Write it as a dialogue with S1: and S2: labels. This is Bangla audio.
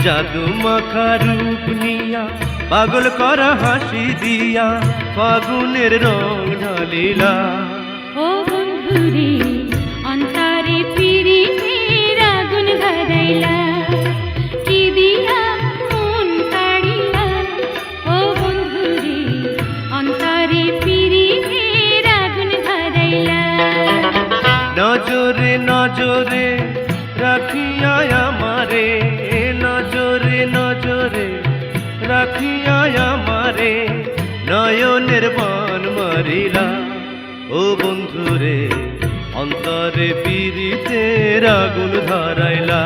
S1: মাখা রূপ নিয়া পাগল করা হাসি দিয়া ফাগুনের রং ঢালিলা।
S2: ও বন্ধুরে অন্তরে পিরিতের আগুন ধরাইলা কি দিয়া মন কাড়িলা? ও বন্ধুরে অন্তরে পিরিতের আগুন ধরাইলা
S1: নজরে নজরে রাখিয়া আমারে রাখিয়া আমারে নয়নের বান মারিলা। ও বন্ধুরে অন্তরে পীড়িতের আগুন ধরাইলা।